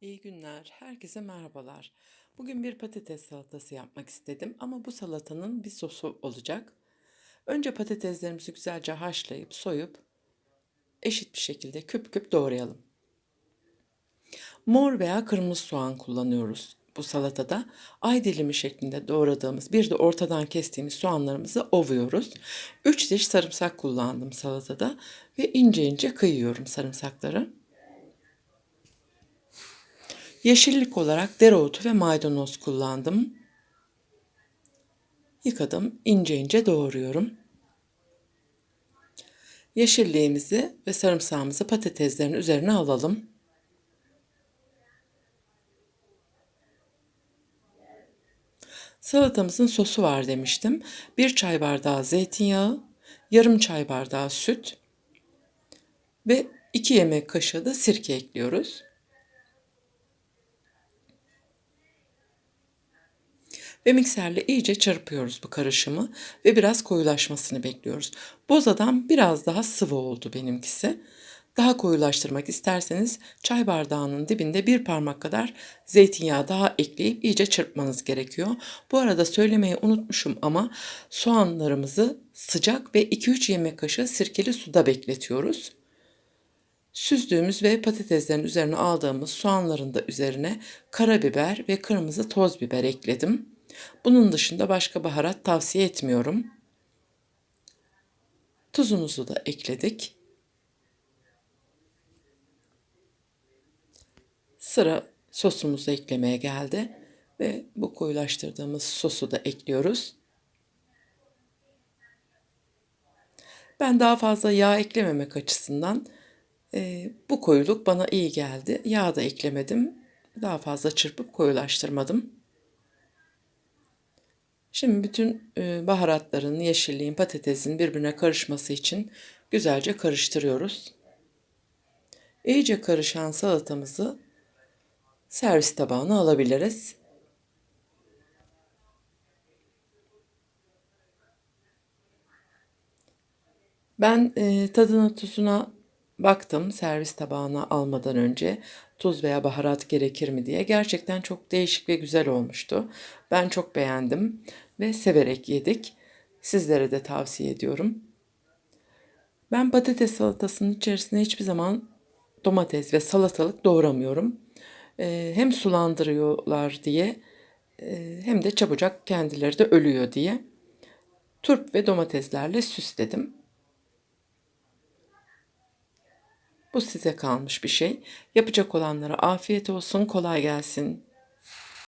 İyi günler, herkese merhabalar. Bugün bir patates salatası yapmak istedim ama bu salatanın bir sosu olacak. Önce patateslerimizi güzelce haşlayıp soyup eşit bir şekilde küp küp doğrayalım. Mor veya kırmızı soğan kullanıyoruz bu salatada. Ay dilimi şeklinde doğradığımız bir de ortadan kestiğimiz soğanlarımızı ovuyoruz. 3 diş sarımsak kullandım salatada ve ince ince kıyıyorum sarımsakları. Yeşillik olarak dereotu ve maydanoz kullandım. Yıkadım, ince ince doğruyorum. Yeşilliğimizi ve sarımsağımızı patateslerin üzerine alalım. Salatamızın sosu var demiştim. Bir çay bardağı zeytinyağı, yarım çay bardağı süt ve iki yemek kaşığı da sirke ekliyoruz. Ve mikserle iyice çırpıyoruz bu karışımı ve biraz koyulaşmasını bekliyoruz. Bozadan biraz daha sıvı oldu benimkisi. Daha koyulaştırmak isterseniz çay bardağının dibinde bir parmak kadar zeytinyağı daha ekleyip iyice çırpmanız gerekiyor. Bu arada söylemeyi unutmuşum ama soğanlarımızı sıcak ve 2-3 yemek kaşığı sirkeli suda bekletiyoruz. Süzdüğümüz ve patateslerin üzerine aldığımız soğanların da üzerine karabiber ve kırmızı toz biber ekledim. Bunun dışında başka baharat tavsiye etmiyorum. Tuzumuzu da ekledik. Sıra sosumuzu eklemeye geldi ve bu koyulaştırdığımız sosu da ekliyoruz. Ben daha fazla yağ eklememek açısından e, bu koyuluk bana iyi geldi. Yağ da eklemedim. Daha fazla çırpıp koyulaştırmadım. Şimdi bütün e, baharatların, yeşilliğin, patatesin birbirine karışması için güzelce karıştırıyoruz. İyice karışan salatamızı servis tabağına alabiliriz. Ben e, tadına tuzuna baktım servis tabağına almadan önce tuz veya baharat gerekir mi diye. Gerçekten çok değişik ve güzel olmuştu. Ben çok beğendim ve severek yedik. Sizlere de tavsiye ediyorum. Ben patates salatasının içerisine hiçbir zaman domates ve salatalık doğramıyorum. Ee, hem sulandırıyorlar diye e, hem de çabucak kendileri de ölüyor diye. Turp ve domateslerle süsledim. Bu size kalmış bir şey. Yapacak olanlara afiyet olsun, kolay gelsin.